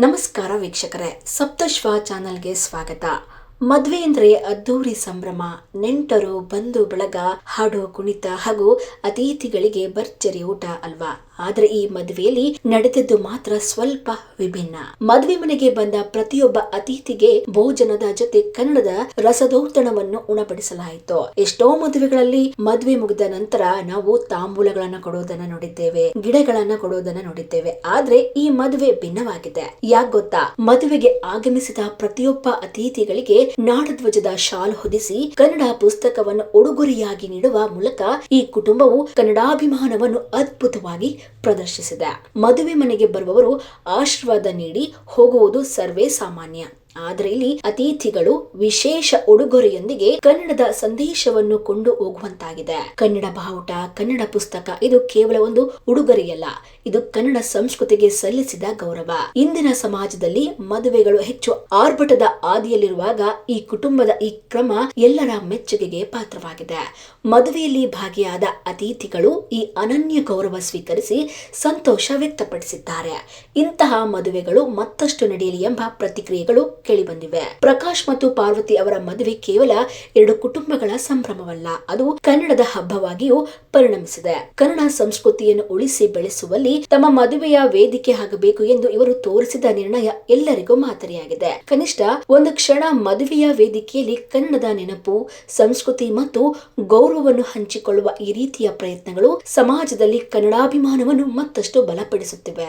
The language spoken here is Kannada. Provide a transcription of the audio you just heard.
ನಮಸ್ಕಾರ ವೀಕ್ಷಕರೇ, ಸಪ್ತಶ್ವ ಚಾನಲ್ಗೆ ಸ್ವಾಗತ. ಮದ್ವೆ ಅಂದ್ರೆ ಅದ್ದೂರಿ ಸಂಭ್ರಮ, ನೆಂಟರು ಬಂಧು ಬಳಗ, ಹಾಡು ಕುಣಿತ ಹಾಗೂ ಅತಿಥಿಗಳಿಗೆ ಭರ್ಜರಿ ಊಟ ಅಲ್ವಾ? ಆದ್ರೆ ಈ ಮದುವೆಯಲ್ಲಿ ನಡೆದದ್ದು ಮಾತ್ರ ಸ್ವಲ್ಪ ವಿಭಿನ್ನ. ಮದುವೆ ಮನೆಗೆ ಬಂದ ಪ್ರತಿಯೊಬ್ಬ ಅತಿಥಿಗೆ ಭೋಜನದ ಜೊತೆ ಕನ್ನಡದ ರಸದೌತಣವನ್ನು ಉಣಬಡಿಸಲಾಯಿತು. ಎಷ್ಟೋ ಮದುವೆಗಳಲ್ಲಿ ಮದುವೆ ಮುಗಿದ ನಂತರ ನಾವು ತಾಂಬೂಲಗಳನ್ನ ಕೊಡೋದನ್ನ ನೋಡಿದ್ದೇವೆ, ಗಿಡಗಳನ್ನ ಕೊಡೋದನ್ನ ನೋಡಿದ್ದೇವೆ. ಆದ್ರೆ ಈ ಮದುವೆ ಭಿನ್ನವಾಗಿದೆ. ಯಾಕೆ ಗೊತ್ತಾ? ಮದುವೆಗೆ ಆಗಮಿಸಿದ ಪ್ರತಿಯೊಬ್ಬ ಅತಿಥಿಗಳಿಗೆ ನಾಡಧ್ವಜದ ಶಾಲ್ ಹೊದಿಸಿ ಕನ್ನಡ ಪುಸ್ತಕವನ್ನು ಉಡುಗೊರೆಯಾಗಿ ನೀಡುವ ಮೂಲಕ ಈ ಕುಟುಂಬವು ಕನ್ನಡಾಭಿಮಾನವನ್ನು ಅದ್ಭುತವಾಗಿ ಪ್ರದರ್ಶಿಸಿದೆ. ಮದುವೆ ಮನೆಗೆ ಬರುವವರು ಆಶೀರ್ವಾದ ನೀಡಿ ಹೋಗುವುದು ಸರ್ವೇ ಸಾಮಾನ್ಯ. ಆದರೆ ಇಲ್ಲಿ ಅತಿಥಿಗಳು ವಿಶೇಷ ಉಡುಗೊರೆಯೊಂದಿಗೆ ಕನ್ನಡದ ಸಂದೇಶವನ್ನು ಕೊಂಡು ಹೋಗುವಂತಾಗಿದೆ. ಕನ್ನಡ ಬಾವುಟ, ಕನ್ನಡ ಪುಸ್ತಕ, ಇದು ಕೇವಲ ಒಂದು ಉಡುಗೊರೆಯಲ್ಲ ಇದು ಕನ್ನಡ ಸಂಸ್ಕೃತಿಗೆ ಸಲ್ಲಿಸಿದ ಗೌರವ. ಇಂದಿನ ಸಮಾಜದಲ್ಲಿ ಮದುವೆಗಳು ಹೆಚ್ಚು ಆರ್ಭಟದ ಆದಿಯಲ್ಲಿರುವಾಗ ಈ ಕುಟುಂಬದ ಈ ಕ್ರಮ ಎಲ್ಲರ ಮೆಚ್ಚುಗೆಗೆ ಪಾತ್ರವಾಗಿದೆ. ಮದುವೆಯಲ್ಲಿ ಭಾಗಿಯಾದ ಅತಿಥಿಗಳು ಈ ಅನನ್ಯ ಗೌರವ ಸ್ವೀಕರಿಸಿ ಸಂತೋಷ ವ್ಯಕ್ತಪಡಿಸಿದ್ದಾರೆ. ಇಂತಹ ಮದುವೆಗಳು ಮತ್ತಷ್ಟು ನಡೆಯಲಿ ಎಂಬ ಪ್ರತಿಕ್ರಿಯೆಗಳು ಕೇಳಿಬಂದಿವೆ. ಪ್ರಕಾಶ್ ಮತ್ತು ಪಾರ್ವತಿ ಅವರ ಮದುವೆ ಕೇವಲ ಎರಡು ಕುಟುಂಬಗಳ ಸಂಭ್ರಮವಲ್ಲ, ಅದು ಕನ್ನಡದ ಹಬ್ಬವಾಗಿಯೂ ಪರಿಣಮಿಸಿದೆ. ಕನ್ನಡ ಸಂಸ್ಕೃತಿಯನ್ನು ಉಳಿಸಿ ಬೆಳೆಸುವಲ್ಲಿ ತಮ್ಮ ಮದುವೆಯ ವೇದಿಕೆ ಆಗಬೇಕು ಎಂದು ಇವರು ತೋರಿಸಿದ ನಿರ್ಣಯ ಎಲ್ಲರಿಗೂ ಮಾದರಿಯಾಗಿದೆ. ಕನಿಷ್ಠ ಒಂದು ಕ್ಷಣ ಮದುವೆಯ ವೇದಿಕೆಯಲ್ಲಿ ಕನ್ನಡದ ನೆನಪು, ಸಂಸ್ಕೃತಿ ಮತ್ತು ಗೌರವವನ್ನು ಹಂಚಿಕೊಳ್ಳುವ ಈ ರೀತಿಯ ಪ್ರಯತ್ನಗಳು ಸಮಾಜದಲ್ಲಿ ಕನ್ನಡಾಭಿಮಾನವನ್ನು ಮತ್ತಷ್ಟು ಬಲಪಡಿಸುತ್ತಿವೆ.